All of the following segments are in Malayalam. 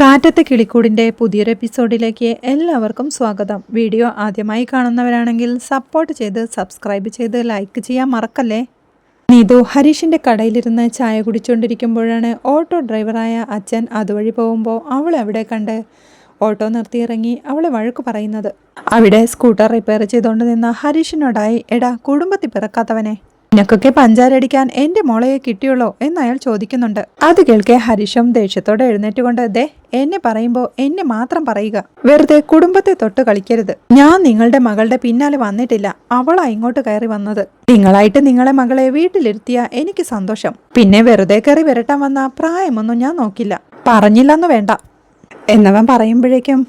കാറ്റത്തെ കിളിക്കൂടിന്റെ പുതിയൊരു എപ്പിസോഡിലേക്ക് എല്ലാവർക്കും സ്വാഗതം. വീഡിയോ ആദ്യമായി കാണുന്നവരാണെങ്കിൽ സപ്പോർട്ട് ചെയ്ത് സബ്സ്ക്രൈബ് ചെയ്ത് ലൈക്ക് ചെയ്യാൻ മറക്കല്ലേ? നീതു ഹരീഷിന്റെ കടയിലിരുന്ന് ചായ കുടിച്ചുകൊണ്ടിരിക്കുമ്പോഴാണ് ഓട്ടോ ഡ്രൈവറായ അച്ഛൻ അതുവഴി പോകുമ്പോൾ അവൾ അവിടെ കണ്ട് ഓട്ടോ നിർത്തിയിറങ്ങി അവളെ വഴക്ക് പറയുന്നത്. അവിടെ സ്കൂട്ടർ റിപ്പയർ ചെയ്തുകൊണ്ട് നിന്ന ഹരീഷിനോടായി എടാ കുടുംബത്തിൽ പിറക്കാത്തവനെ നിനക്കൊക്കെ പഞ്ചാരടിക്കാൻ എന്റെ മോളയെ കിട്ടിയുള്ളോ എന്ന് അയാൾ ചോദിക്കുന്നുണ്ട്. അത് കേൾക്കെ ഹരിഷും ദേഷ്യത്തോടെ എഴുന്നേറ്റുകൊണ്ട് ദേ എന്നെ പറയുമ്പോ എന്നെ മാത്രം പറയുക. വെറുതെ കുടുംബത്തെ തൊട്ട് കളിക്കരുത്. ഞാൻ നിങ്ങളുടെ മകളുടെ പിന്നാലെ വന്നിട്ടില്ല. അവളാ ഇങ്ങോട്ട് കയറി വന്നത്. നിങ്ങളായിട്ട് നിങ്ങളെ മകളെ വീട്ടിലിരുത്തിയ എനിക്ക് സന്തോഷം. പിന്നെ വെറുതെ കയറി വരട്ടാൻ വന്ന പ്രായമൊന്നും ഞാൻ നോക്കില്ല. പറഞ്ഞില്ലെന്ന് വേണ്ട. എന്നവൻ പറയുമ്പോഴേക്കും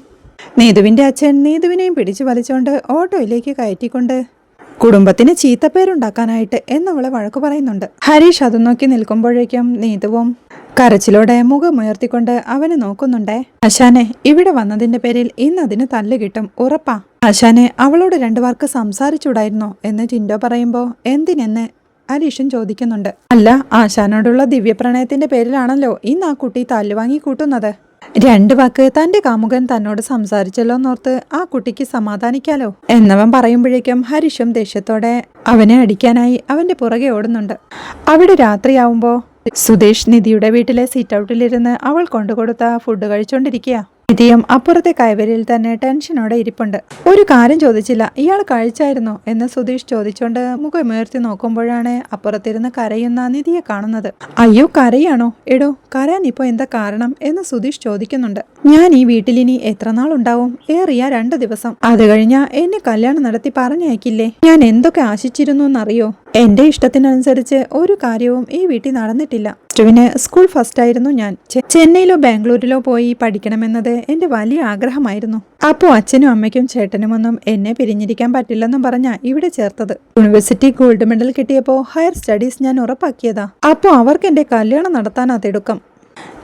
നീതുവിന്റെ അച്ഛൻ നീതുവിനെയും പിടിച്ചു വലിച്ചുകൊണ്ട് ഓട്ടോയിലേക്ക് കയറ്റിക്കൊണ്ട് കുടുംബത്തിന് ചീത്തപ്പേരുണ്ടാക്കാനായിട്ട് എന്നവളെ വഴക്കു പറയുന്നുണ്ട്. ഹരീഷ് അത് നോക്കി നിൽക്കുമ്പോഴേക്കും നീതുവും കരച്ചിലോടെ മുഖമുയർത്തിക്കൊണ്ട് അവനെ നോക്കുന്നുണ്ടേ. അശാനെ ഇവിടെ വന്നതിന്റെ പേരിൽ ഇന്ന് അതിന് തല്ല് കിട്ടും ഉറപ്പാ. അശാനെ അവളോട് രണ്ടു വാർക്ക് സംസാരിച്ചൂടായിരുന്നോ എന്ന് ടിൻഡോ പറയുമ്പോ എന്തിനെന്ന് ഹരീഷൻ ചോദിക്കുന്നുണ്ട്. അല്ല ആശാനോടുള്ള ദിവ്യപ്രണയത്തിന്റെ പേരിലാണല്ലോ ഇന്ന് ആ കുട്ടി തല്ലുവാങ്ങി കൂട്ടുന്നത്. രണ്ട് വാക്ക് തന്റെ കാമുകൻ തന്നോട് സംസാരിച്ചല്ലോ എന്നോർത്ത് ആ കുട്ടിക്ക് സമാധാനിക്കാലോ? എന്നവൻ പറയുമ്പോഴേക്കും ഹരിഷും ദേഷ്യത്തോടെ അവനെ അടിക്കാനായി അവന്റെ പുറകെ ഓടുന്നുണ്ട്. അവിടെ രാത്രിയാവുമ്പോ സുദേശ് നിധിയുടെ വീട്ടിലെ സീറ്റ് ഔട്ടിലിരുന്ന് അവൾ കൊണ്ടുകൊടുത്ത ഫുഡ് കഴിച്ചോണ്ടിരിക്കുക നിധിയും അപ്പുറത്തെ കൈവരിയിൽ തന്നെ ടെൻഷനോടെ ഇരിപ്പുണ്ട്. ഒരു കാര്യം ചോദിച്ചില്ല ഇയാൾ കഴിച്ചായിരുന്നോ? എന്ന് സുധീഷ് ചോദിച്ചോണ്ട് മുഖമുയർത്തി നോക്കുമ്പോഴാണ് അപ്പുറത്തിരുന്ന് കരയുന്ന നിധിയെ കാണുന്നത്. അയ്യോ കരയാണോ? എടോ കരയാൻ ഇപ്പോ എന്താ കാരണം? എന്ന് സുധീഷ് ചോദിക്കുന്നുണ്ട്. ഞാൻ ഈ വീട്ടിലിനി എത്ര നാൾ ഉണ്ടാവും? ഏറിയ രണ്ട് ദിവസം. അത് കഴിഞ്ഞാ എന്നെ കല്യാണം നടത്തി പറഞ്ഞയക്കില്ലേ? ഞാൻ എന്തൊക്കെ ആശിച്ചിരുന്നു എന്നറിയോ? എന്റെ ഇഷ്ടത്തിനനുസരിച്ച് ഒരു കാര്യവും ഈ വീട്ടിൽ നടന്നിട്ടില്ല. ടുവിന് സ്കൂൾ ഫസ്റ്റ് ആയിരുന്നു ഞാൻ. ചെന്നൈയിലോ ബാംഗ്ലൂരിലോ പോയി പഠിക്കണമെന്നത് എന്റെ വലിയ ആഗ്രഹമായിരുന്നു. അപ്പോൾ അച്ഛനും അമ്മയ്ക്കും ചേട്ടനുമൊന്നും എന്നെ പിരിഞ്ഞിരിക്കാൻ പറ്റില്ലെന്നും പറഞ്ഞാ ഇവിടെ ചേർത്തത്. യൂണിവേഴ്സിറ്റി ഗോൾഡ് മെഡൽ കിട്ടിയപ്പോൾ ഹയർ സ്റ്റഡീസ് ഞാൻ ഉറപ്പാക്കിയതാ. അപ്പോൾ അവർക്ക് എന്റെ കല്യാണം നടത്താനാ തിടുക്കം.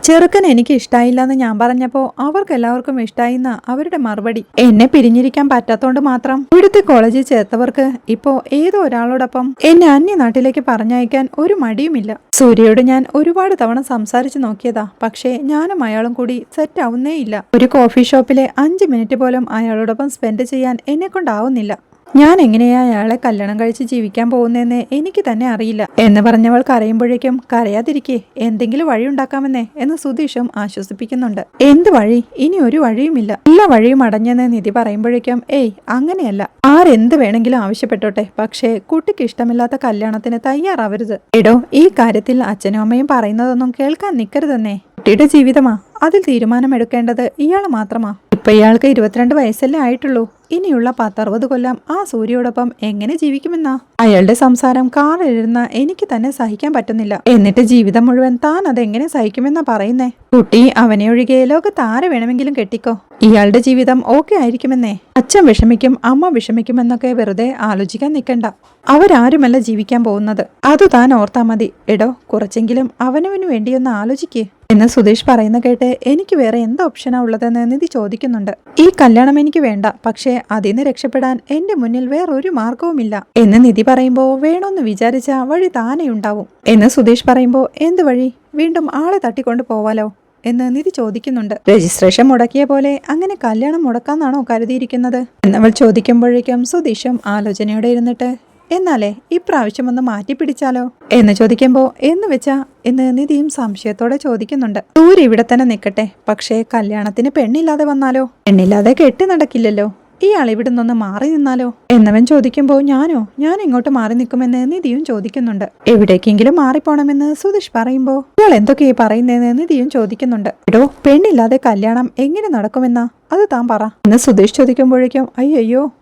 ചെറുക്കൻ എനിക്ക് ഇഷ്ടായില്ലെന്ന് ഞാൻ പറഞ്ഞപ്പോ അവർക്ക് എല്ലാവർക്കും ഇഷ്ടായിന്ന അവരുടെ മറുപടി എന്നെ പിരിഞ്ഞിരിക്കാൻ പറ്റാത്തോണ്ട് മാത്രം. ഇവിടുത്തെ കോളേജിൽ ചേർത്തവർക്ക് ഇപ്പോ ഏതോ ഒരാളോടൊപ്പം എന്നെ അന്യ നാട്ടിലേക്ക് പറഞ്ഞയക്കാൻ ഒരു മടിയുമില്ല. സൂര്യയോട് ഞാൻ ഒരുപാട് തവണ സംസാരിച്ചു നോക്കിയതാ. പക്ഷേ ഞാനും അയാളും കൂടി സെറ്റ് ആവുന്നേ ഇല്ല ഒരു കോഫി ഷോപ്പിലെ അഞ്ച് മിനിറ്റ് പോലും അയാളോടൊപ്പം സ്പെൻഡ് ചെയ്യാൻ എന്നെ കൊണ്ടാവുന്നില്ല ഞാൻ എങ്ങനെയാ അയാളെ കല്യാണം കഴിച്ച് ജീവിക്കാൻ പോകുന്നതെന്ന് എനിക്ക് തന്നെ അറിയില്ല. എന്ന് പറഞ്ഞവൾ കരയുമ്പോഴേക്കും കരയാതിരിക്കേ എന്തെങ്കിലും വഴി ഉണ്ടാക്കാമെന്നേ എന്ന് സുധീഷും ആശ്വസിപ്പിക്കുന്നുണ്ട്. എന്ത് വഴി? ഇനി ഒരു വഴിയുമില്ല. എല്ലാ വഴിയും അടഞ്ഞെന്ന് നിധി പറയുമ്പോഴേക്കും ഏയ് അങ്ങനെയല്ല. ആരെന്ത് വേണമെങ്കിലും ആവശ്യപ്പെട്ടോട്ടെ. പക്ഷേ കുട്ടിക്ക് ഇഷ്ടമില്ലാത്ത കല്യാണത്തിന് തയ്യാറാവരുത്. എടോ ഈ കാര്യത്തിൽ അച്ഛനും അമ്മയും പറയുന്നതൊന്നും കേൾക്കാൻ നിൽക്കരുതെന്നേ കുട്ടിയുടെ ജീവിതമാ. അതിൽ തീരുമാനമെടുക്കേണ്ടത് ഇയാൾ മാത്രമാ. ഇപ്പൊ ഇയാൾക്ക് ഇരുപത്തിരണ്ട് വയസ്സല്ലേ ആയിട്ടുള്ളൂ. ഇനിയുള്ള പത്തറുപത് കൊല്ലം ആ സൂര്യയോടൊപ്പം എങ്ങനെ ജീവിക്കുമെന്നാ? അയാളുടെ സംസാരം കാറിലിരുന്ന എനിക്ക് തന്നെ സഹിക്കാൻ പറ്റുന്നില്ല. എന്നിട്ട് ജീവിതം മുഴുവൻ താൻ അതെങ്ങനെ സഹിക്കുമെന്നാ പറയുന്നേ? കുട്ടി അവനെ ഒഴികെ ലോകത്ത് ആരെ വേണമെങ്കിലും കെട്ടിക്കോ? ഇയാളുടെ ജീവിതം ഓക്കെ ആയിരിക്കുമെന്നേ? അച്ഛൻ വിഷമിക്കും അമ്മ വിഷമിക്കുമെന്നൊക്കെ വെറുതെ ആലോചിക്കാൻ നിൽക്കണ്ട അവരാരുമല്ല ജീവിക്കാൻ പോകുന്നത്. അത് താൻ ഓർത്താ മതി. എടോ കുറച്ചെങ്കിലും അവനവന് വേണ്ടിയൊന്ന് ആലോചിക്കേ. എന്ന് സുധീഷ് പറയുന്ന കേട്ട് എനിക്ക് വേറെ എന്ത് ഓപ്ഷനാണ് ഉള്ളതെന്ന് നിധി ചോദിക്കുന്നുണ്ട്. ഈ കല്യാണം എനിക്ക് വേണ്ട. പക്ഷേ അതിൽ നിന്ന് രക്ഷപ്പെടാൻ എന്റെ മുന്നിൽ വേറൊരു മാർഗവുമില്ല എന്ന് നിധി പറയുമ്പോ വേണമെന്ന് വിചാരിച്ച വഴി താനേ ഉണ്ടാവും. എന്ന് സുധീഷ് പറയുമ്പോൾ എന്ത് വഴി? വീണ്ടും ആളെ തട്ടിക്കൊണ്ട് പോവാലോ? എന്ന് നിധി ചോദിക്കുന്നുണ്ട്. രജിസ്ട്രേഷൻ മുടക്കിയ പോലെ അങ്ങനെ കല്യാണം മുടക്കാന്നാണോ കരുതിയിരിക്കുന്നത്? എന്നവൾ ചോദിക്കുമ്പോഴേക്കും സുധീഷും ആലോചനയോടെ ഇരുന്നിട്ട് എന്നാലേ ഇപ്രാവശ്യം ഒന്ന് മാറ്റി പിടിച്ചാലോ? എന്ന് ചോദിക്കുമ്പോ എന്ന് വെച്ചാ എന്ന് നിധിയും സംശയത്തോടെ ചോദിക്കുന്നുണ്ട്. ദൂരെ ഇവിടെ തന്നെ നിൽക്കട്ടെ പക്ഷേ കല്യാണത്തിന് പെണ്ണില്ലാതെ വന്നാലോ? പെണ്ണില്ലാതെ കെട്ടി നടക്കില്ലല്ലോ. ഇയാൾ ഇവിടെ നിന്ന് മാറി നിന്നാലോ? എന്നവൻ ചോദിക്കുമ്പോ ഞാനോ? ഞാൻ ഇങ്ങോട്ട് മാറി നിൽക്കുമെന്ന് നിധിയും ചോദിക്കുന്നുണ്ട്. എവിടേക്കെങ്കിലും മാറിപ്പോണമെന്ന് സുധീഷ് പറയുമ്പോ ഇയാൾ എന്തൊക്കെയാ പറയുന്നതെന്ന് നിധിയും ചോദിക്കുന്നുണ്ട്. ഇടോ പെണ്ണില്ലാതെ കല്യാണം എങ്ങനെ നടക്കുമെന്നാ? അത് താൻ പറ. എന്ന് സുധീഷ് ചോദിക്കുമ്പോഴേക്കും അയ്യോ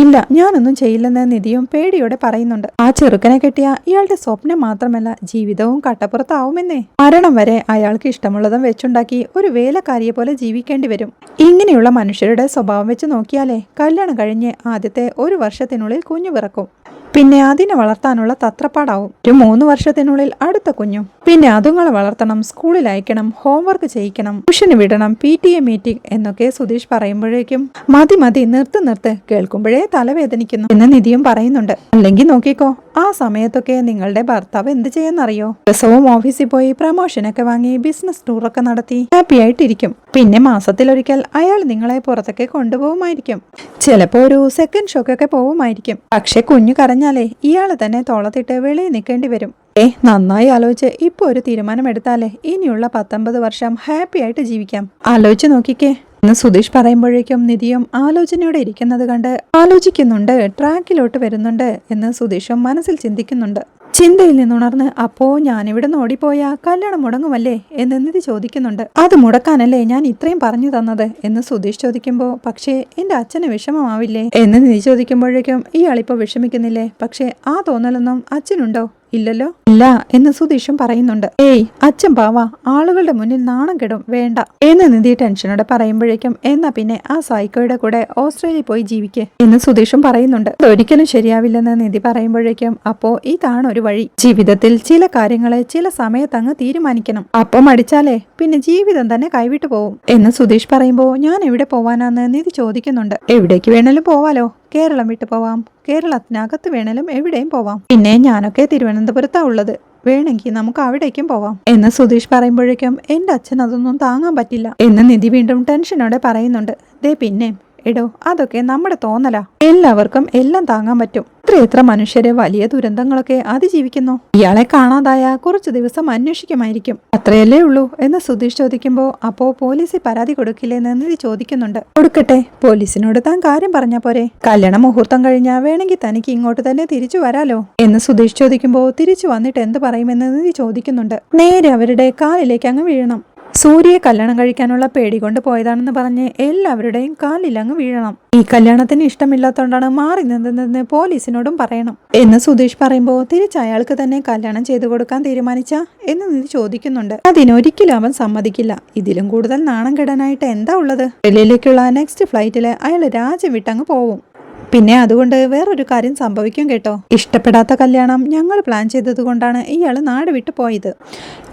ഇല്ല ഞാനൊന്നും ചെയ്യില്ലെന്ന് നിധിയും പേടിയോടെ പറയുന്നുണ്ട്. ആ ചെറുക്കനെ കെട്ടിയ ഇയാളുടെ സ്വപ്നം മാത്രമല്ല ജീവിതവും കട്ടപ്പുറത്താവുമെന്നേ. മരണം വരെ അയാൾക്ക് ഇഷ്ടമുള്ളതും വെച്ചുണ്ടാക്കി ഒരു വേലക്കാരിയെ പോലെ ജീവിക്കേണ്ടി വരും. ഇങ്ങനെയുള്ള മനുഷ്യരുടെ സ്വഭാവം വെച്ച് നോക്കിയാലേ കല്യാണം കഴിഞ്ഞ് ആദ്യത്തെ ഒരു വർഷത്തിനുള്ളിൽ കുഞ്ഞു പിറക്കും. പിന്നെ അതിനെ വളർത്താനുള്ള തത്രപ്പാടാവും. ഒരു മൂന്ന് വർഷത്തിനുള്ളിൽ അടുത്ത കുഞ്ഞും. പിന്നെ അതുങ്ങളെ വളർത്തണം സ്കൂളിൽ അയക്കണം ഹോംവർക്ക് ചെയ്യിക്കണം ട്യൂഷന് വിടണം പി ടി എ മീറ്റിംഗ് എന്നൊക്കെ സുധീഷ് പറയുമ്പോഴേക്കും മതി മതി നിർത്ത് നിർത്ത് കേൾക്കുമ്പോഴേ തലവേദനിക്കുന്നു എന്ന് നിധിയും പറയുന്നുണ്ട്. അല്ലെങ്കിൽ നോക്കിക്കോ ആ സമയത്തൊക്കെ നിങ്ങളുടെ ഭർത്താവ് എന്ത് ചെയ്യുന്നറിയോ? ദിവസവും ഓഫീസിൽ പോയി പ്രമോഷൻ ഒക്കെ വാങ്ങി ബിസിനസ് ടൂറൊക്കെ നടത്തി ഹാപ്പി ആയിട്ടിരിക്കും. പിന്നെ മാസത്തിലൊരിക്കൽ അയാൾ നിങ്ങളെ പുറത്തൊക്കെ കൊണ്ടുപോകുമായിരിക്കും. ചിലപ്പോ ഒരു സെക്കൻഡ് ഷോക്കൊക്കെ പോവുമായിരിക്കും പക്ഷെ കുഞ്ഞു കരഞ്ഞാലേ ഇയാൾ തന്നെ തോളത്തിട്ട് വെളിയിൽ നിൽക്കേണ്ടി വരും. ഏ നന്നായി ആലോചിച്ച് ഇപ്പൊ ഒരു തീരുമാനം എടുത്താലേ ഇനിയുള്ള പത്തൊമ്പത് വർഷം ഹാപ്പി ആയിട്ട് ജീവിക്കാം. ആലോചിച്ച് നോക്കിക്കേ. എന്ന് സുധീഷ് പറയുമ്പോഴേക്കും നിധിയും ആലോചനയോടെ ഇരിക്കുന്നത് കണ്ട് ആലോചിക്കുന്നുണ്ട് ട്രാക്കിലോട്ട് വരുന്നുണ്ട് എന്ന് സുധീഷും മനസ്സിൽ ചിന്തിക്കുന്നുണ്ട്. ചിന്തയിൽ നിന്നുണർന്ന് അപ്പോ ഞാനിവിടെ ഓടിപ്പോയാ കല്യാണം മുടങ്ങുമല്ലേ? എന്ന് നിധി ചോദിക്കുന്നുണ്ട്. അത് മുടക്കാനല്ലേ ഞാൻ ഇത്രയും പറഞ്ഞു തന്നത്? എന്ന് സുധീഷ് ചോദിക്കുമ്പോൾ പക്ഷേ എന്റെ അച്ഛന് വിഷമമാവില്ലേ? എന്ന് നിധി ചോദിക്കുമ്പോഴേക്കും ഇയാളിപ്പോ വിഷമിക്കുന്നില്ലേ? പക്ഷേ ആ തോന്നലൊന്നും അച്ഛനുണ്ടോ? ഇല്ലല്ലോ? ഇല്ല എന്ന് സുധീഷും പറയുന്നുണ്ട്. ഏയ് അച്ഛൻ പാവ ആളുകളുടെ മുന്നിൽ നാണം കെടും വേണ്ട. എന്ന് നിധി ടെൻഷനോടെ പറയുമ്പോഴേക്കും എന്നാ പിന്നെ ആ സൈക്കോയുടെ കൂടെ ഓസ്ട്രേലിയ പോയി ജീവിക്കേ എന്ന് സുധീഷും പറയുന്നുണ്ട്. ഒരിക്കലും ശരിയാവില്ലെന്ന് നിധി പറയുമ്പോഴേക്കും അപ്പോ ഇതാണ് ഒരു വഴി. ജീവിതത്തിൽ ചില കാര്യങ്ങളെ ചില സമയത്ത് അങ്ങ് തീരുമാനിക്കണം. അപ്പം അടിച്ചാലേ പിന്നെ ജീവിതം തന്നെ കൈവിട്ടു പോവും എന്ന് സുധീഷ് പറയുമ്പോ ഞാൻ എവിടെ പോവാനാന്ന് നിധി ചോദിക്കുന്നുണ്ട്. എവിടേക്ക് വേണേലും പോവാലോ? കേരളം വിട്ടു പോവാം. കേരളത്തിനകത്ത് വേണേലും എവിടെയും പോവാം. പിന്നെ ഞാനൊക്കെ തിരുവനന്തപുരത്താ ഉള്ളത്. വേണമെങ്കിൽ നമുക്ക് അവിടേക്കും പോവാം. എന്ന് സുധീഷ് പറയുമ്പോഴേക്കും എന്റെ അച്ഛൻ അതൊന്നും താങ്ങാൻ പറ്റില്ല. എന്ന് നിധി വീണ്ടും ടെൻഷനോടെ പറയുന്നുണ്ട്. ദേ പിന്നെ എടോ അതൊക്കെ നമ്മുടെ തോന്നലാ. എല്ലാവർക്കും എല്ലാം താങ്ങാൻ പറ്റും. എത്ര മനുഷ്യരെ വലിയ ദുരന്തങ്ങളൊക്കെ അതിജീവിക്കുന്നു? ഇയാളെ കാണാതായ കുറച്ചു ദിവസം അന്വേഷിക്കുമായിരിക്കും. അത്രയല്ലേ ഉള്ളൂ എന്ന് സുധീഷ് ചോദിക്കുമ്പോൾ അപ്പോ പോലീസിൽ പരാതി കൊടുക്കില്ലെന്ന് നിധി ചോദിക്കുന്നുണ്ട്. കൊടുക്കട്ടെ പോലീസിനോട് താൻ കാര്യം പറഞ്ഞ പോരെ. കല്യാണ മുഹൂർത്തം കഴിഞ്ഞാൽ വേണമെങ്കിൽ തനിക്ക് ഇങ്ങോട്ട് തന്നെ തിരിച്ചു വരാലോ? എന്ന് സുധീഷ് ചോദിക്കുമ്പോൾ തിരിച്ചു വന്നിട്ട് എന്ത് പറയുമെന്ന് നിധി ചോദിക്കുന്നുണ്ട്. നേരെ അവരുടെ കാലിലേക്ക് അങ്ങ് വീഴണം. സൂര്യയെ കല്യാണം കഴിക്കാനുള്ള പേടി കൊണ്ട് പോയതാണെന്ന് പറഞ്ഞ് എല്ലാവരുടെയും കാലിലങ്ങ് വീഴണം. ഈ കല്യാണത്തിന് ഇഷ്ടമില്ലാത്തതുകൊണ്ടാണ് മാറി നിന്നതെന്ന് പോലീസിനോടും പറയണം. എന്ന് സുധീഷ് പറയുമ്പോൾ തിരിച്ച് അയാൾക്ക് തന്നെ കല്യാണം ചെയ്തു കൊടുക്കാൻ തീരുമാനിച്ച? എന്ന് നീ ചോദിക്കുന്നുണ്ട്. അതിനൊരിക്കലും അവൻ സമ്മതിക്കില്ല. ഇതിലും കൂടുതൽ നാണം കെടാനായിട്ട് എന്താ ഉള്ളത്? ഡൽഹിയിലേക്കുള്ള നെക്സ്റ്റ് ഫ്ലൈറ്റിൽ അയാൾ രാജ്യം വിട്ടങ്ങ് പോവും. പിന്നെ അതുകൊണ്ട് വേറൊരു കാര്യം സംഭവിക്കും കേട്ടോ. ഇഷ്ടപ്പെടാത്ത കല്യാണം ഞങ്ങൾ പ്ലാൻ ചെയ്തത് കൊണ്ടാണ് ഇയാൾ നാട് വിട്ടു പോയത്.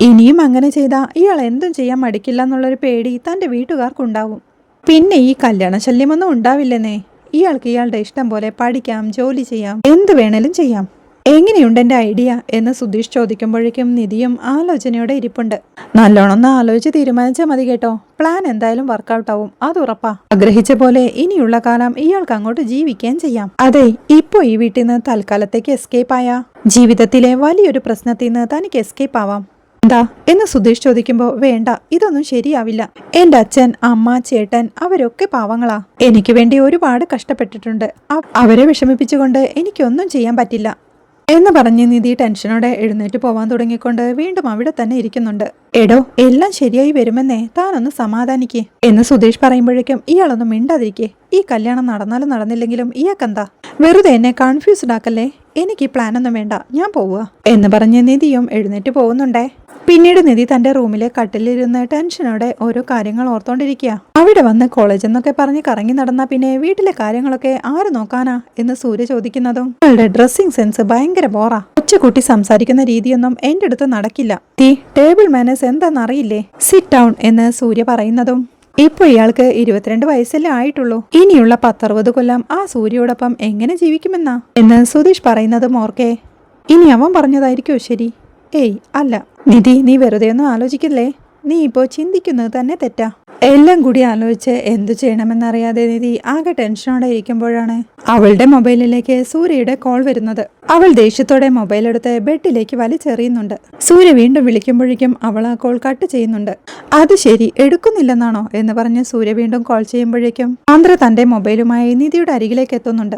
ഇനിയും അങ്ങനെ ചെയ്താൽ ഇയാൾ എന്തും ചെയ്യാൻ മടിക്കില്ല എന്നുള്ളൊരു പേടി തന്റെ വീട്ടുകാർക്കുണ്ടാവും. പിന്നെ ഈ കല്യാണ ശല്യമൊന്നും ഉണ്ടാവില്ലെന്നേ. ഇയാൾക്ക് ഇയാളുടെ ഇഷ്ടം പോലെ പഠിക്കാം ജോലി ചെയ്യാം എന്ത് വേണേലും ചെയ്യാം. എങ്ങനെയുണ്ട് എന്റെ ഐഡിയ? എന്ന് സുധീഷ് ചോദിക്കുമ്പോഴേക്കും നിധിയും ആലോചനയോടെ ഇരിപ്പുണ്ട്. നല്ലോണം ആലോചിച്ച് തീരുമാനിച്ചാൽ മതി കേട്ടോ. പ്ലാൻ എന്തായാലും വർക്കൗട്ട് ആവും അത് ഉറപ്പാ. ആഗ്രഹിച്ച പോലെ ഇനിയുള്ള കാലം ഇയാൾക്ക് അങ്ങോട്ട് ജീവിക്കുകയും ചെയ്യാം. അതെ ഇപ്പോ ഈ വീട്ടിൽ നിന്ന് തൽക്കാലത്തേക്ക് എസ്കേപ്പ് ആയ. ജീവിതത്തിലെ വലിയൊരു പ്രശ്നത്തിൽ നിന്ന് തനിക്ക് എസ്കേപ്പ് ആവാം. എന്താ? എന്ന് സുധീഷ് ചോദിക്കുമ്പോൾ വേണ്ട ഇതൊന്നും ശരിയാവില്ല. എന്റെ അച്ഛൻ അമ്മ ചേട്ടൻ അവരൊക്കെ പാവങ്ങളാ. എനിക്ക് വേണ്ടി ഒരുപാട് കഷ്ടപ്പെട്ടിട്ടുണ്ട്. അവരെ വിഷമിപ്പിച്ചുകൊണ്ട് എനിക്കൊന്നും ചെയ്യാൻ പറ്റില്ല. എന്ന് പറഞ്ഞ് നിധി ടെൻഷനോടെ എഴുന്നേറ്റ് പോവാൻ തുടങ്ങിക്കൊണ്ട് വീണ്ടും അവിടെ തന്നെ ഇരിക്കുന്നുണ്ട്. എടോ എല്ലാം ശരിയായി വരുമെന്നേ താനൊന്ന് സമാധാനിക്കേ എന്ന് സുധീഷ് പറയുമ്പോഴേക്കും ഇയാളൊന്നും മിണ്ടാതിരിക്കേ. ഈ കല്യാണം നടന്നാലും നടന്നില്ലെങ്കിലും ഇയാൾക്കെന്താ വെറുതെ എന്നെ കൺഫ്യൂസ്ഡ് ആക്കല്ലേ? എനിക്ക് പ്ലാനൊന്നും വേണ്ട ഞാൻ പോവുക എന്ന് പറഞ്ഞ് നിധിയും എഴുന്നേറ്റ് പോകുന്നുണ്ടേ. പിന്നീട് നിധി തന്റെ റൂമിലെ കട്ടിലിരുന്ന് ടെൻഷനോടെ ഓരോ കാര്യങ്ങൾ ഓർത്തോണ്ടിരിക്കുക അവിടെ വന്ന് കോളേജ് എന്നൊക്കെ പറഞ്ഞ് കറങ്ങി നടന്നാ പിന്നെ വീട്ടിലെ കാര്യങ്ങളൊക്കെ ആര് നോക്കാനാ എന്ന് സൂര്യ ചോദിക്കുന്നതും. അവളുടെ ഡ്രസ്സിംഗ് സെൻസ് ഭയങ്കര ബോറാ കൊച്ചുകുട്ടി സംസാരിക്കുന്ന രീതിയൊന്നും എന്റെ അടുത്ത് നടക്കില്ല. തീ ടേബിൾ മാനേഴ്സ് എന്താണെന്നറിയില്ലേ സിറ്റ് ഡൗൺ എന്ന് സൂര്യ പറയുന്നതും. ഇപ്പൊ ഇയാൾക്ക് ഇരുപത്തിരണ്ട് വയസ്സല്ലേ ആയിട്ടുള്ളൂ. ഇനിയുള്ള പത്തറുപത് കൊല്ലം ആ സൂര്യയോടൊപ്പം എങ്ങനെ ജീവിക്കുമെന്നാ? എന്ന് സുധീഷ് പറയുന്നതും ഓർക്കേ. ഇനി അവൻ പറഞ്ഞതായിരിക്കോ ശരി? ഏയ് അല്ല. നിധി നീ വെറുതെ ഒന്നും ആലോചിക്കില്ലേ? നീ ഇപ്പോ ചിന്തിക്കുന്നത് തന്നെ തെറ്റാ. എല്ലാം കൂടി ആലോചിച്ച് എന്തു ചെയ്യണമെന്നറിയാതെ നിധി ആകെ ടെൻഷനോടെ ഇരിക്കുമ്പോഴാണ് അവളുടെ മൊബൈലിലേക്ക് സൂര്യയുടെ കോൾ വരുന്നത്. അവൾ ദേഷ്യത്തോടെ മൊബൈൽ എടുത്ത് ബെഡിലേക്ക് വലിച്ചെറിയുന്നുണ്ട്. സൂര്യ വീണ്ടും വിളിക്കുമ്പോഴേക്കും അവൾ ആ കോൾ കട്ട് ചെയ്യുന്നുണ്ട്. അത് ശരി എടുക്കുന്നില്ലെന്നാണോ എന്ന് പറഞ്ഞ് സൂര്യ വീണ്ടും കോൾ ചെയ്യുമ്പോഴേക്കും ആന്ധ്ര തന്റെ മൊബൈലുമായി നിധിയുടെ അരികിലേക്ക് എത്തുന്നുണ്ട്.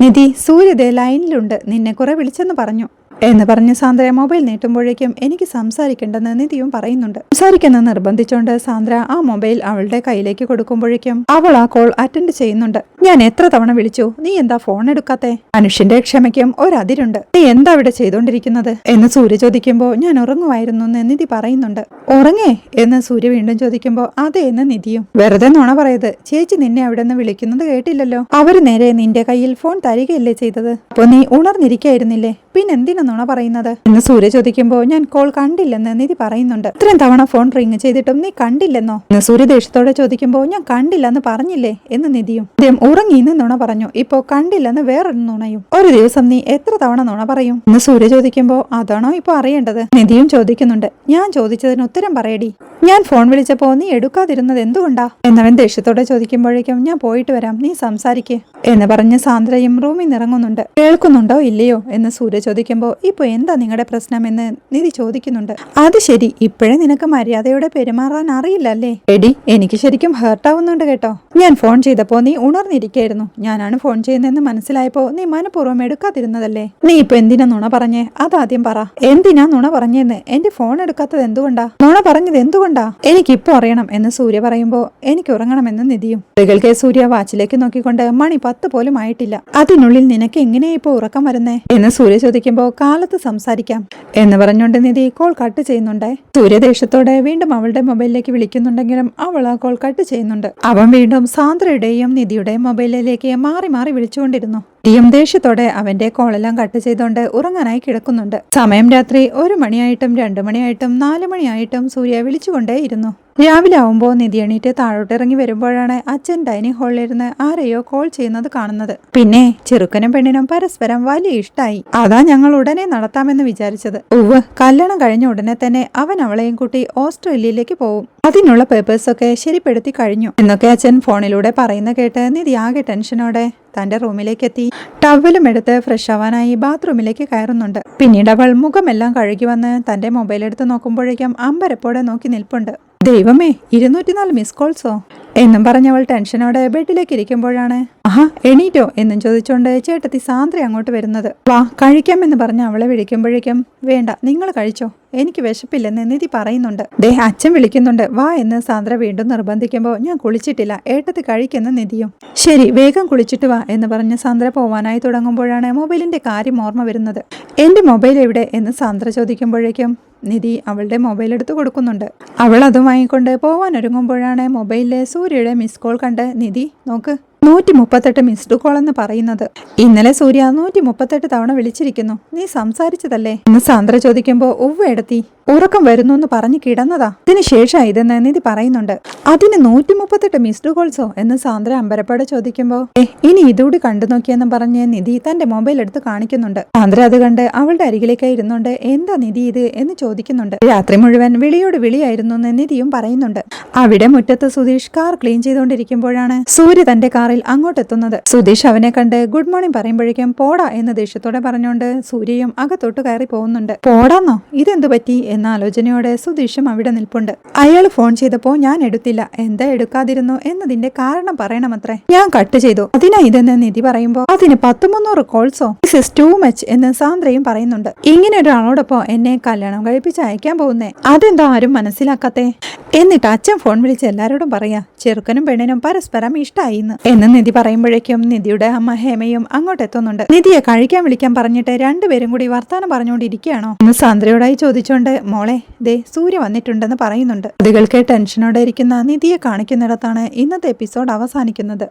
നിധി സൂര്യദേ ലൈനിലുണ്ട് നിന്നെ കുറെ വിളിച്ചെന്ന് പറഞ്ഞു. എന്ന് പറഞ്ഞ് സാന്ദ്ര മൊബൈൽ നീട്ടുമ്പോഴേക്കും എനിക്ക് സംസാരിക്കേണ്ടെന്ന് നിധിയും പറയുന്നുണ്ട്. സംസാരിക്കുന്ന നിർബന്ധിച്ചുകൊണ്ട് സാന്ദ്ര ആ മൊബൈൽ അവളുടെ കയ്യിലേക്ക് കൊടുക്കുമ്പോഴേക്കും അവൾ ആ കോൾ അറ്റൻഡ് ചെയ്യുന്നുണ്ട്. ഞാൻ എത്ര തവണ വിളിച്ചു? നീ എന്താ ഫോൺ എടുക്കാത്തെ? മനുഷ്യന്റെ ക്ഷമയ്ക്കും ഒരതിരുണ്ട് നീ എന്താ ഇവിടെ ചെയ്തോണ്ടിരിക്കുന്നത്? എന്ന് സൂര്യ ചോദിക്കുമ്പോൾ ഞാൻ ഉറങ്ങുമായിരുന്നു എന്ന് നിധി പറയുന്നുണ്ട്. ഉറങ്ങേ എന്ന് സൂര്യ വീണ്ടും ചോദിക്കുമ്പോൾ അതെ എന്ന് നിധിയും. വെറുതെ നുണ പറയത് ചേച്ചി നിന്നെ അവിടെ നിന്ന് വിളിക്കുന്നത് കേട്ടില്ലല്ലോ. അവർ നേരെ നിന്റെ കയ്യിൽ ഫോൺ തരികയല്ലേ ചെയ്തത്? അപ്പൊ നീ ഉണർന്നിരിക്കായിരുന്നില്ലേ? പിന്നെന്തിനാ നുണ പറയുന്നത്? എന്ന് സൂര്യ ചോദിക്കുമ്പോൾ ഞാൻ കോൾ കണ്ടില്ലെന്ന് നിധി പറയുന്നുണ്ട്. ഇത്രയും തവണ ഫോൺ റിങ് ചെയ്തിട്ടും നീ കണ്ടില്ലെന്നോ? എന്ന് സൂര്യ ദേഷ്യത്തോടെ ചോദിക്കുമ്പോൾ ഞാൻ കണ്ടില്ലെന്ന് പറഞ്ഞില്ലേ? എന്ന് നിധിയും. ആദ്യം ഉറങ്ങിന്ന് നുണ പറഞ്ഞു. ഇപ്പോ കണ്ടില്ലെന്ന് വേറൊരു നുണയും. ഒരു ദിവസം നീ എത്ര തവണ നുണ പറയും? എന്ന് സൂര്യ ചോദിക്കുമ്പോൾ അതാണോ ഇപ്പൊ അറിയേണ്ടത്? നിധിയും ചോദിക്കുന്നുണ്ട്. ഞാൻ ചോദിച്ചതിന് ഉത്തരം പറയടി. ഞാൻ ഫോൺ വിളിച്ചപ്പോ നീ എടുക്കാതിരുന്നത് എന്തുകൊണ്ടാ? എന്നവൻ ദേഷ്യത്തോടെ ചോദിക്കുമ്പോഴേക്കും ഞാൻ പോയിട്ട് വരാം. നീ സംസാരിക്കേ. എന്ന് പറഞ്ഞ് സാന്ദ്രയും റൂമിൽ നിറങ്ങുന്നുണ്ട് കേൾക്കുന്നുണ്ടോ ഇല്ലയോ എന്ന് സൂര്യ ചോദിക്കുമ്പോ ഇപ്പൊ എന്താ നിങ്ങളുടെ പ്രശ്നം? എന്ന് നിധി ചോദിക്കുന്നുണ്ട്. അത് ശരി. ഇപ്പോഴേ നിനക്ക് മര്യാദയോടെ പെരുമാറാൻ അറിയില്ലല്ലേ? എടി എനിക്ക് ശരിക്കും ഹേർട്ടാവുന്നുണ്ട് കേട്ടോ. ഞാൻ ഫോൺ ചെയ്തപ്പോ നീ ഉണർന്നിരിക്കായിരുന്നു. ഞാനാണ് ഫോൺ ചെയ്യുന്നതെന്ന് മനസ്സിലായപ്പോ നീ മനഃപൂർവം എടുക്കാതിരുന്നതല്ലേ? നീ ഇപ്പൊ എന്തിനാ നുണ പറഞ്ഞേ? അതാദ്യം പറ. എന്തിനാ നുണ പറഞ്ഞെന്ന്? എന്റെ ഫോൺ എടുക്കാത്തത് എന്തുകൊണ്ടാ? നുണ പറഞ്ഞത് എന്തുകൊണ്ടാ? എനിക്കിപ്പോ അറിയണം എന്ന് സൂര്യ പറയുമ്പോ എനിക്ക് ഉറങ്ങണമെന്ന് നിധിയും. കുട്ടികൾക്ക് സൂര്യ വാച്ചിലേക്ക് നോക്കിക്കൊണ്ട് മണി പത്ത് പോലും ആയിട്ടില്ല. അതിനുള്ളിൽ നിനക്ക് എങ്ങനെയാ ഇപ്പൊ ഉറക്കം വരുന്നേ? എന്ന് സൂര്യ ചോദിക്കുമ്പോ കാലത്ത് സംസാരിക്കാം. എന്ന് പറഞ്ഞുകൊണ്ട് നിധി കോൾ കട്ട് ചെയ്യുന്നുണ്ടേ. സൂര്യദേശത്തോടെ വീണ്ടും അവളുടെ മൊബൈലിലേക്ക് വിളിക്കുന്നുണ്ടെങ്കിലും അവൾ ആ കോൾ കട്ട് ചെയ്യുന്നുണ്ട്. അവൻ വീണ്ടും സാന്ദ്രയുടെയും നിധിയുടെയും മൊബൈലിലേക്ക് മാറി മാറി വിളിച്ചുകൊണ്ടിരുന്നു. നിധിയും ദേഷ്യത്തോടെ അവന്റെ കോളെല്ലാം കട്ട് ചെയ്തുകൊണ്ട് ഉറങ്ങാനായി കിടക്കുന്നുണ്ട്. സമയം രാത്രി ഒരു മണിയായിട്ടും രണ്ടു മണിയായിട്ടും നാലു മണിയായിട്ടും സൂര്യ വിളിച്ചുകൊണ്ടേയിരുന്നു. രാവിലെ ആവുമ്പോൾ നിധി എണീറ്റ് താഴോട്ട് ഇറങ്ങി വരുമ്പോഴാണ് അച്ഛൻ ഡൈനിങ് ഹാളിലിരുന്ന് ആരെയോ കോൾ ചെയ്യുന്നത് കാണുന്നത്. പിന്നെ ചെറുക്കനും പെണ്ണിനും പരസ്പരം വലിയ ഇഷ്ടായി. അതാ ഞങ്ങൾ ഉടനെ നടത്താമെന്ന് വിചാരിച്ചത്. ഉവ് കല്യാണം കഴിഞ്ഞ ഉടനെ തന്നെ അവൻ അവളെയും കൂട്ടി ഓസ്ട്രേലിയയിലേക്ക് പോവും. അതിനുള്ള പേപ്പേഴ്സ് ഒക്കെ ശരിപ്പെടുത്തി കഴിഞ്ഞു. എന്നൊക്കെ അച്ഛൻ ഫോണിലൂടെ പറയുന്ന കേട്ട് നിധി ആകെ ടെൻഷനോടെ തന്റെ റൂമിലേക്ക് എത്തി ടവലും എടുത്ത് ഫ്രഷ് ആവാനായി ബാത്റൂമിലേക്ക് കയറുന്നുണ്ട്. പിന്നീട് അവൾ മുഖമെല്ലാം കഴുകി വന്ന് തന്റെ മൊബൈൽ എടുത്ത് നോക്കുമ്പോഴേക്കും അമ്പരപ്പോടെ നോക്കി നിൽപ്പുണ്ട്. ദൈവമേ ഇരുന്നൂറ്റിനാല് മിസ് കോൾസോ എന്നും പറഞ്ഞവൾ ടെൻഷനോടെ ബെഡിലേക്ക് ഇരിക്കുമ്പോഴാണ് ആഹാ എണീറ്റോ എന്നും ചോദിച്ചുകൊണ്ട് ചേട്ടത്തി സാന്ദ്ര അങ്ങോട്ട് വരുന്നത്. വാ കഴിക്കാമെന്ന് പറഞ്ഞ് അവളെ വിളിക്കുമ്പോഴേക്കും വേണ്ട നിങ്ങൾ കഴിച്ചോ എനിക്ക് വിശപ്പില്ലെന്ന് നിധി പറയുന്നുണ്ട്. ദേ അച്ഛൻ വിളിക്കുന്നുണ്ട് വാ എന്ന് സാന്ദ്ര വീണ്ടും നിർബന്ധിക്കുമ്പോൾ ഞാൻ കുളിച്ചിട്ടില്ല ഏട്ടത്തി കഴിക്കുന്ന നിധിയും. ശരി വേഗം കുളിച്ചിട്ട് വാ എന്ന് പറഞ്ഞ് സാന്ദ്ര പോവാനായി തുടങ്ങുമ്പോഴാണ് മൊബൈലിന്റെ കാര്യം ഓർമ്മ വരുന്നത്. എന്റെ മൊബൈൽ എവിടെ എന്ന് സാന്ദ്ര ചോദിക്കുമ്പോഴേക്കും നിധി അവളുടെ മൊബൈൽ എടുത്ത് കൊടുക്കുന്നുണ്ട്. അവൾ അത് വാങ്ങിക്കൊണ്ട് പോവാൻ ഒരുങ്ങുമ്പോഴാണ് മൊബൈലിലെ സൂര്യയുടെ മിസ് കോൾ കണ്ട് നിധി നോക്ക് നൂറ്റി മുപ്പത്തെട്ട് മിസ്ഡ് കോൾ എന്ന് പറയുന്നത്. ഇന്നലെ സൂര്യ നൂറ്റി മുപ്പത്തെട്ട് തവണ വിളിച്ചിരിക്കുന്നു. നീ സംസാരിച്ചതല്ലേ? എന്ന് സാന്ദ്ര ചോദിക്കുമ്പോൾ ഉവ്വ എടുത്തി ഉറക്കം വരുന്നു എന്ന് പറഞ്ഞ് കിടന്നതാ. ഇതിന് ശേഷം ഇതെന്ന് നിധി പറയുന്നുണ്ട്. അതിന് നൂറ്റി മുപ്പത്തെട്ട് മിസ്ഡ് കോൾസോ എന്ന് സാന്ദ്ര അമ്പരപ്പാട് ചോദിക്കുമ്പോ ഏ ഇനി ഇതുകൂടി കണ്ടു നോക്കിയെന്ന് പറഞ്ഞ് നിധി തന്റെ മൊബൈൽ എടുത്ത് കാണിക്കുന്നുണ്ട്. സാന്ദ്ര അത് കണ്ട് അവളുടെ അരികിലേക്ക് ഇരുന്നുണ്ട് എന്താ നിധി ഇത്? എന്ന് ചോദിക്കുന്നുണ്ട്. രാത്രി മുഴുവൻ വിളിയോട് വിളിയായിരുന്നു എന്ന് നിധിയും പറയുന്നുണ്ട്. അവിടെ മുറ്റത്ത് സുധീഷ് കാർ ക്ലീൻ ചെയ്തുകൊണ്ടിരിക്കുമ്പോഴാണ് സൂര്യ തന്റെ കാറിൽ അങ്ങോട്ടെത്തുന്നത്. സുധീഷ് അവനെ കണ്ട് ഗുഡ് മോർണിംഗ് പറയുമ്പോഴേക്കും പോടാ എന്ന് ദേഷ്യത്തോടെ പറഞ്ഞുകൊണ്ട് സൂര്യയും അകത്തോട്ട് കയറി പോകുന്നുണ്ട്. പോടാന്നോ? ഇതെന്തു പറ്റി? എന്ന ആലോചനയോടെ സുധീഷും അവിടെ നിൽപ്പുണ്ട്. അയാൾ ഫോൺ ചെയ്തപ്പോ ഞാൻ എടുത്തില്ല. എന്താ എടുക്കാതിരുന്നു? എന്നതിന്റെ കാരണം പറയണമത്രേ. ഞാൻ കട്ട് ചെയ്തു. അതിനാ ഇതെന്ന് നിധി പറയുമ്പോ? അതിന് പത്ത് മുന്നൂറ് കോൾസോ? ദിസ് ഇസ് ടു മച്ച് എന്ന് സാന്ദ്രയും പറയുന്നുണ്ട്. ഇങ്ങനെ ഒരാളോടൊപ്പം എന്നെ കല്യാണം കഴിപ്പിച്ച് അയക്കാൻ പോകുന്നേ? അതെന്താ ആരും മനസ്സിലാക്കാത്തേ? എന്നിട്ട് അച്ഛൻ ഫോൺ വിളിച്ച് എല്ലാരോടും പറയാ ചെറുക്കനും പെണ്ണിനും പരസ്പരം ഇഷ്ടായിന്ന്. എന്ന് നിധി പറയുമ്പോഴേക്കും നിധിയുടെ അമ്മ ഹേമയും അങ്ങോട്ട് എത്തുന്നുണ്ട്. നിധിയെ കഴിക്കാൻ വിളിക്കാൻ പറഞ്ഞിട്ട് രണ്ടുപേരും കൂടി വർത്താനം പറഞ്ഞുകൊണ്ടിരിക്കുകയാണോ? എന്ന് സാന്ദ്രയോടായി ചോദിച്ചോണ്ട് മോളെ ദേ സൂര്യ വന്നിട്ടുണ്ടെന്ന് പറയുന്നുണ്ട്. പ്രതികൾക്ക് ടെൻഷനോടെ ഇരിക്കുന്ന നിധിയെ കാണിക്കുന്നിടത്താണ് ഇന്നത്തെ എപ്പിസോഡ് അവസാനിക്കുന്നത്.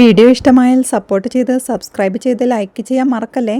വീഡിയോ ഇഷ്ടമായാൽ സപ്പോർട്ട് ചെയ്ത് സബ്സ്ക്രൈബ് ചെയ്ത് ലൈക്ക് ചെയ്യാൻ മറക്കല്ലേ?